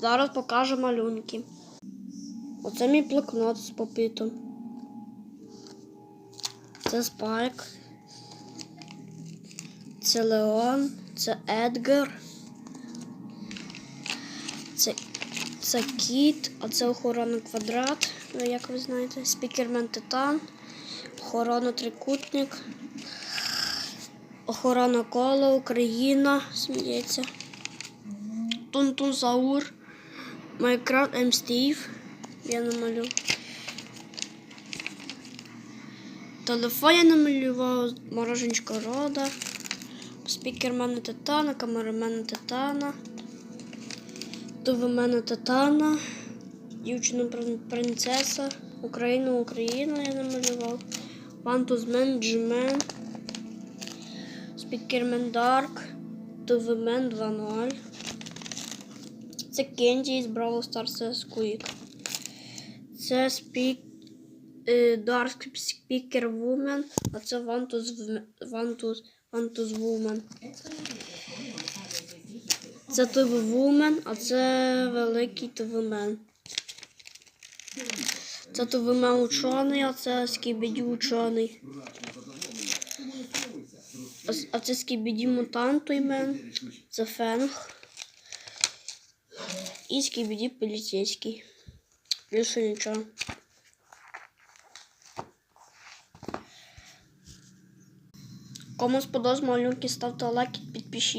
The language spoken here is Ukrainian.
Зараз покажу малюнки. Оце мій блокнот з попитом. Це Спайк. Це Леон, це Едгар. Це, це Кіт, а це охорона квадрат, ну, як ви знаєте, спікермен Титан, охорона трикутник, охорона кола, Україна, сміється. Тунтун Заур, Майнкрафт. Стів. Я намалю. Телефон я намалював мороженька рода, спікермена Титана, камерамена Титана, тувимена Титана, дівчина принцеса, Україна, Україна я намалював, Вантузмен, Джимен, спікермен Дарк, тувимен 2.0. Це Кенді з Бравл Старс це Squeak. Це спік е, Dark Speaker Woman, а це Vantus В- Vantus Vantus Woman. Це ТВ Woman, а це великий ТВмен. Це ТВмен учений, а це Скібіді учений. А це Скібіді мутант той мен. Це Фенг. І скибиди поліцейський. Більше ничего. Кому сподобалось малюнки, ставте лайки, підпишіть.